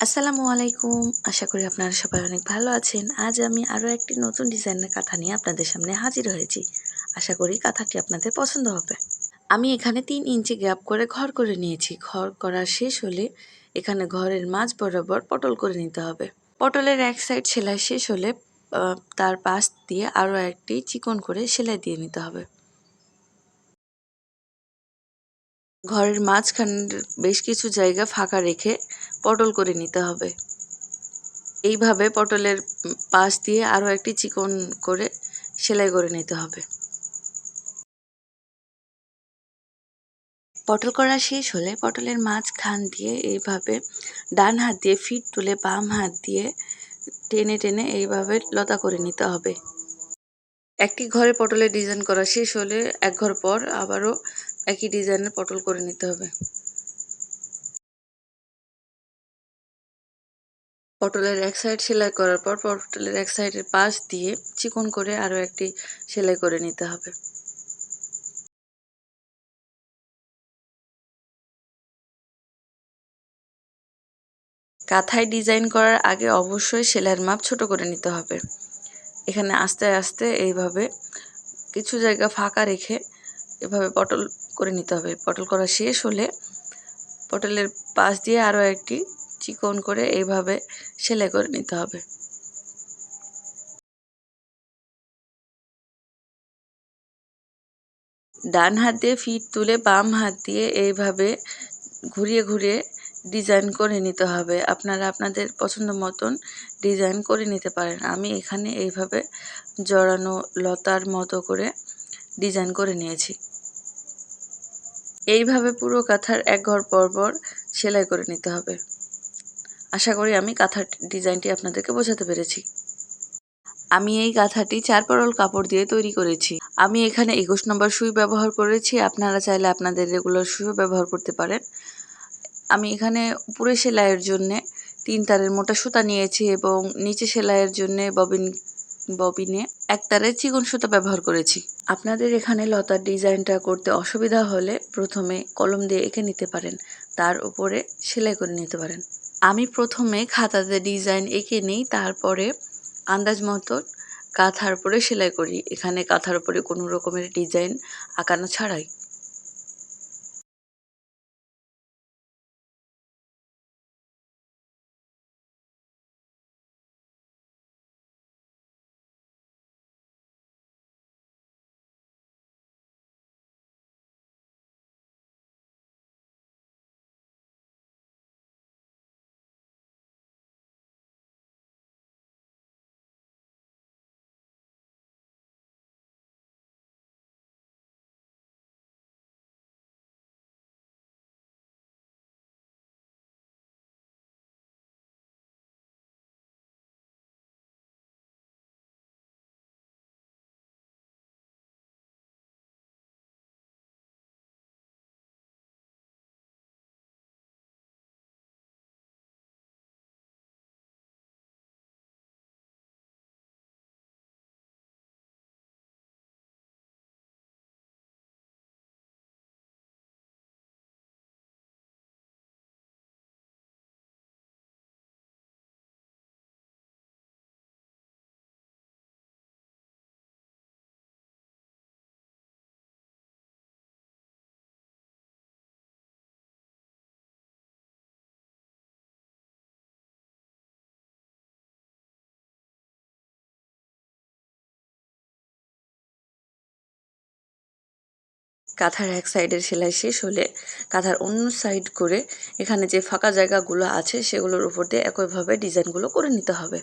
আসসালামু আলাইকুম। আশা করি আপনারা সবাই অনেক ভালো আছেন। আজ আমি আরও একটি নতুন ডিজাইনের কাঁথা নিয়ে আপনাদের সামনে হাজির হয়েছি। আশা করি কাঁথাটি আপনাদের পছন্দ হবে। আমি এখানে তিন ইঞ্চি গ্যাপ করে ঘর করে নিয়েছি। ঘর করা শেষ হলে এখানে ঘরের মাঝ বরাবর পটল করে নিতে হবে। পটলের এক সাইড সেলাই শেষ হলে তার পাশ দিয়ে আরও একটি চিকন করে সেলাই দিয়ে নিতে হবে। ঘরের মাঝখানের বেশ কিছু জায়গা ফাঁকা রেখে পটল করে নিতে হবে। এইভাবে পটলের পাশ দিয়ে আরও একটি চিকন করে সেলাই করে নিতে হবে। পটল করা শেষ হলে পটলের মাঝখান দিয়ে এইভাবে ডান হাত দিয়ে ফিট তুলে বাম হাত দিয়ে টেনে টেনে এইভাবে লতা করে নিতে হবে। একটি ঘরে পটলের ডিজাইন করা শেষ হলে এক ঘর পর আবারও একই ডিজাইনের পটল করে নিতে হবে। পটলের এক সাইড সেলাই করার পর পটলের এক সাইডের পাশ দিয়ে চিকন করে আরও একটি সেলাই করে নিতে হবে। কাঁথায় ডিজাইন করার আগে অবশ্যই সেলাইয়ের মাপ ছোট করে নিতে হবে। এখানে আস্তে আস্তে এইভাবে কিছু জায়গা ফাঁকা রেখে এভাবে পটল করে নিতে হবে। পটল করা শেষ হলে পটলের পাশ দিয়ে আরও একটি চিকন করে এইভাবে সেলাই করে নিতে হবে। ডান হাত দিয়ে ফিট তুলে বাম হাত দিয়ে এইভাবে ঘুরিয়ে ঘুরিয়ে ডিজাইন করে নিতে হবে। আপনারা আপনাদের পছন্দ মতন ডিজাইন করে নিতে পারেন। আমি এখানে এইভাবে জড়ানো লতার মতো করে ডিজাইন করে নিয়েছি। এইভাবে পুরো কাঁথার এক ঘর পর পর সেলাই করে নিতে হবে। আশা করি আমি কাঁথার ডিজাইনটি আপনাদেরকে বোঝাতে পেরেছি। আমি এই কাঁথাটি চার পরল কাপড় দিয়ে তৈরি করেছি। আমি এখানে একুশ নম্বর সুই ব্যবহার করেছি। আপনারা চাইলে আপনাদের রেগুলার সুইও ব্যবহার করতে পারেন। আমি এখানে উপরে সেলাইয়ের জন্যে তিন তারের মোটা সুতা নিয়েছি এবং নিচে সেলাইয়ের জন্যে ববিন, ববিনে এক তারের চিকন সুতা ব্যবহার করেছি। আপনাদের এখানে লতার ডিজাইনটা করতে অসুবিধা হলে প্রথমে কলম দিয়ে এঁকে নিতে পারেন। তার উপরে সেলাই করে নিতে পারেন। আমি প্রথমে খাতাতে ডিজাইন এঁকে নিই, তারপরে আন্দাজ মতন কাঁথার উপরে সেলাই করি। এখানে কাঁথার উপরে কোনো রকমের ডিজাইন আঁকানো ছাড়াই। কাঁথার এক সাইডের সেলাই শেষ হলে কাঁথার অন্য সাইড করে এখানে যে ফাঁকা জায়গাগুলো আছে সেগুলোর উপর দিয়ে একইভাবে ডিজাইনগুলো করে নিতে হবে।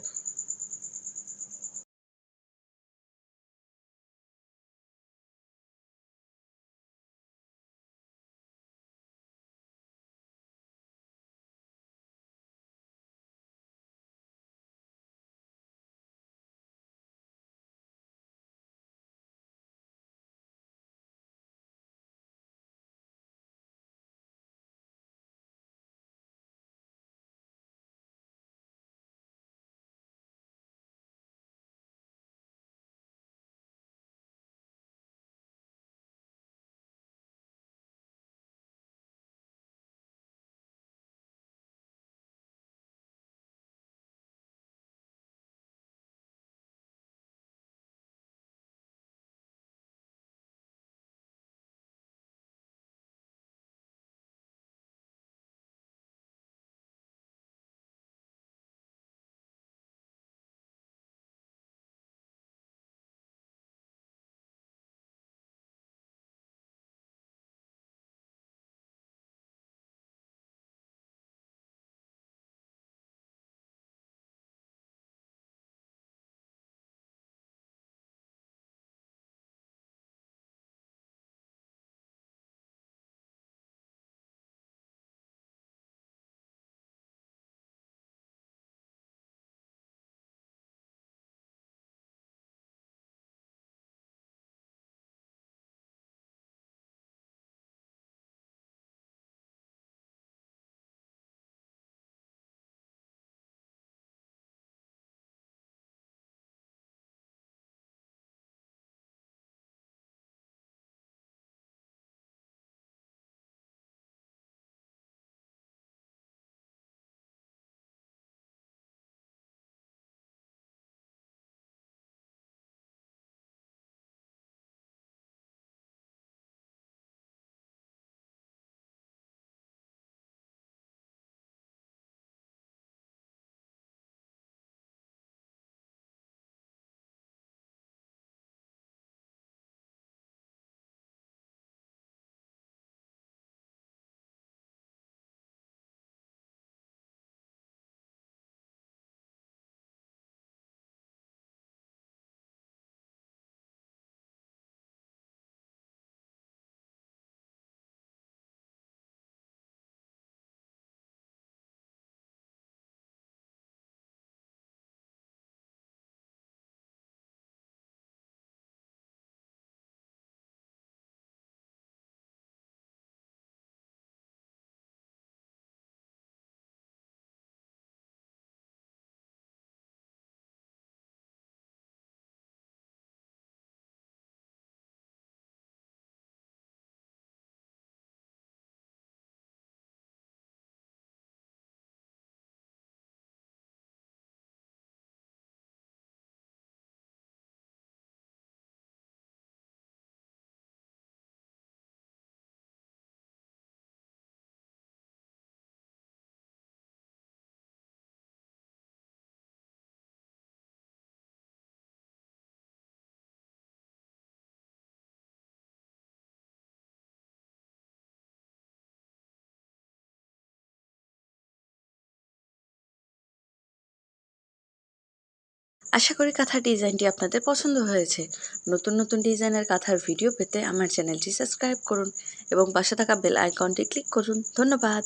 আশা করি কাঁথার ডিজাইনটি আপনাদের পছন্দ হয়েছে। নতুন নতুন ডিজাইনের কাঁথার ভিডিও পেতে আমার চ্যানেলটি সাবস্ক্রাইব করুন এবং পাশে থাকা বেল আইকনটি ক্লিক করুন। ধন্যবাদ।